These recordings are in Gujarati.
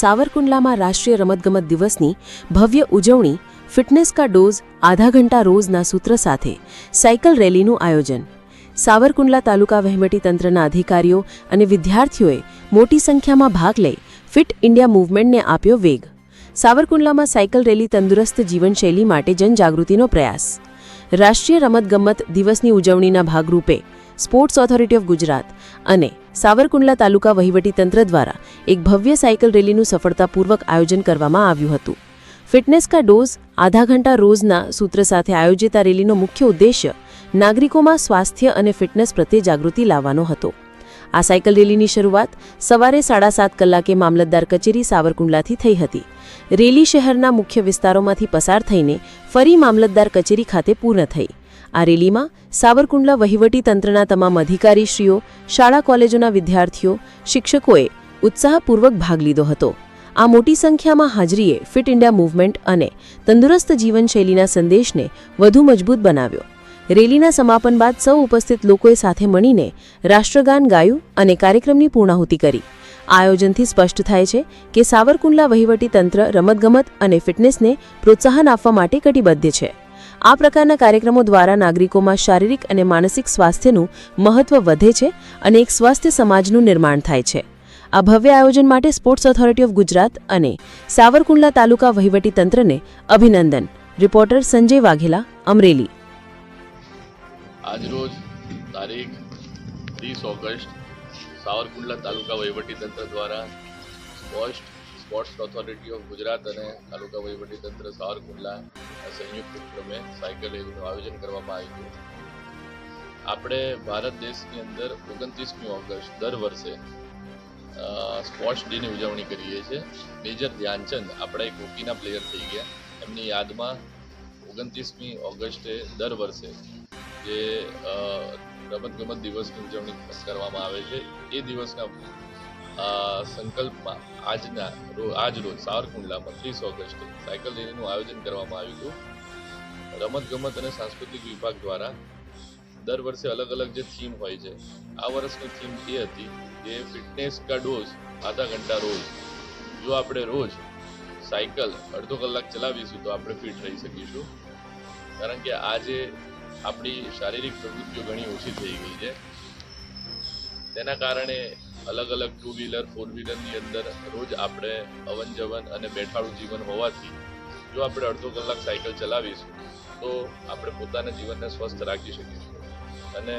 સાવરકુંડલામાં રાષ્ટ્રીય રમતગમત દિવસની ભવ્ય ઉજવણી ફિટનેસ કા ડોઝ આધા ઘંટા રોજના સૂત્ર સાથે સાયકલ રેલીનું આયોજન. સાવરકુંડલા તાલુકા વહીવટીતંત્રના અધિકારીઓ અને વિદ્યાર્થીઓએ મોટી સંખ્યામાં ભાગ લઈ ફિટ ઇન્ડિયા મૂવમેન્ટને આપ્યો વેગ. સાવરકુંડલામાં સાયકલ રેલી તંદુરસ્ત જીવનશૈલી માટે જનજાગૃતિનો પ્રયાસ. રાષ્ટ્રીય રમતગમત દિવસની ઉજવણીના ભાગરૂપે સ્પોર્ટ્સ ઓથોરિટી ઓફ ગુજરાત અને સાવરકુંડલા તાલુકા વહીવટીતંત્ર દ્વારા એક ભવ્ય સાયકલ રેલીનું સફળતાપૂર્વક આયોજન કરવામાં આવ્યું હતું. ફિટનેસ કા ડોઝ, આધા ઘંટા રોજના સૂત્ર સાથે આયોજિત આ રેલીનો મુખ્ય ઉદ્દેશ્ય નાગરિકોમાં સ્વાસ્થ્ય અને ફિટનેસ પ્રત્યે જાગૃતિ લાવવાનો હતો. આ સાયકલ રેલીની શરૂઆત સવારે સાડા સાત કલાકે મામલતદાર કચેરી સાવરકુંડલાથી થઈ હતી. રેલી શહેરના મુખ્ય વિસ્તારોમાંથી પસાર થઈને ફરી મામલતદાર કચેરી ખાતે પૂર્ણ થઈ. આ રેલીમાં સાવરકુંડલા વહીવટી તંત્રના તમામ અધિકારીશ્રીઓ, શાળા કોલેજોના વિદ્યાર્થીઓ, શિક્ષકોએ ઉત્સાહપૂર્વક ભાગ લીધો હતો. આ મોટી સંખ્યામાં હાજરીએ ફિટ ઇન્ડિયા મૂવમેન્ટ અને તંદુરસ્ત જીવનશૈલીના સંદેશને વધુ મજબૂત બનાવ્યો. રેલીના સમાપન બાદ સૌ ઉપસ્થિત લોકોએ સાથે મળીને રાષ્ટ્રગાન ગાયું અને કાર્યક્રમની પૂર્ણાહુતિ કરી. આયોજનથી સ્પષ્ટ થાય છે કે સાવરકુંડલા વહીવટી તંત્ર રમતગમત અને ફિટનેસને પ્રોત્સાહન આપવા માટે કટિબદ્ધ છે. આ પ્રકારના કાર્યક્રમો દ્વારા નાગરિકોમાં શારીરિક અને માનસિક સ્વાસ્થ્યનું મહત્વ વધે છે અને એક સ્વસ્થ સમાજનું નિર્માણ થાય છે. આ ભવ્ય આયોજન માટે સ્પોર્ટ્સ ઓથોરિટી ઓફ ગુજરાત અને સાવરકુંડલા તાલુકા વહીવટી તંત્રને અભિનંદન. રિપોર્ટર સંજય વાઘેલા, અમરેલી. આજરોજ તારીખ ત્રીસ ઓગસ્ટ સાવરકુંડલા તાલુકા વહીવટીતંત્ર દ્વારા sports sports authority of Gujarat અને તાલુકા વહીવટીતંત્ર સાવરકુંડલા સંયુક્ત ઉપક્રમે સાયકલ રેલીનું આયોજન કરવામાં આવ્યું આપણે ભારત દેશની અંદર ઓગણત્રીસમી ઓગસ્ટ દર વર્ષે સ્પોર્ટ્સ ડેની ઉજવણી કરીએ છીએ. મેજર ધ્યાનચંદ આપણા એક હોકીના પ્લેયર થઈ ગયા. એમની યાદમાં ઓગણત્રીસમી ઓગસ્ટે દર વર્ષે જે રમતગમત દિવસની ઉજવણી કરવામાં આવે છે. એ દિવસના સંકલ્પમાં આજના રોજ આજ રોજ સાવરકુંડલામાં ત્રીસ ઓગસ્ટે સાયકલ રેલીનું આયોજન કરવામાં આવ્યું હતું. રમતગમત અને સાંસ્કૃતિક વિભાગ દ્વારા દર વર્ષે અલગ અલગ જે થીમ હોય છે, આ વર્ષની થીમ એ હતી કે ફિટનેસ કા ડોઝ આધા ઘંટા રોજ. જો આપણે રોજ સાયકલ અડધો કલાક ચલાવીશું તો આપણે ફિટ રહી શકીશું. કારણ કે આજે આપણી શારીરિક પ્રવૃત્તિઓ ઘણી ઓછી થઈ ગઈ છે. તેના કારણે અલગ અલગ ટુ વ્હીલર ફોર વ્હીલરની અંદર રોજ આપણે અવન જવન અને બેઠાડું જીવન હોવાથી, જો આપણે અડધો કલાક સાયકલ ચલાવીશું, તો આપણે પોતાના જીવનને સ્વસ્થ રાખી શકીશું. અને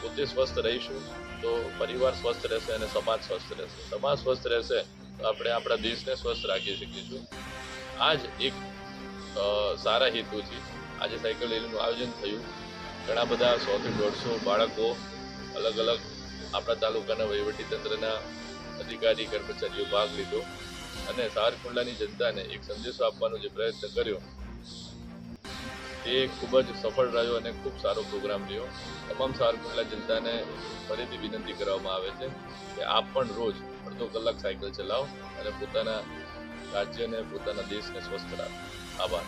પોતે સ્વસ્થ રહીશું, તો પરિવાર સ્વસ્થ રહેશે અને સમાજ સ્વસ્થ રહેશે. સમાજ સ્વસ્થ રહેશે, તો આપણે આપણા દેશને સ્વસ્થ રાખી શકીશું. આ જ એક સારા હેતુથી આજે સાયકલ રેલીનું આયોજન થયું. ઘણા બધા સોથી દોઢસો બાળકો અલગ અલગ આપણા તાલુકાના વહીવટીતંત્રના અધિકારી, કર્મચારીઓ ભાગ લીધો અને સારકુંડલાની જનતાને એક સંદેશો આપવાનો જે પ્રયત્ન કર્યો, તે ખૂબ જ સફળ રહ્યો અને ખૂબ સારો પ્રોગ્રામ રહ્યો. તમામ સારકુંડલા જનતાને ફરીથી વિનંતી કરવામાં આવે છે કે આપ પણ રોજ અડધો કલાક સાયકલ ચલાવો અને પોતાના રાજ્યને, પોતાના દેશને સ્વસ્થ રાખો. આભાર.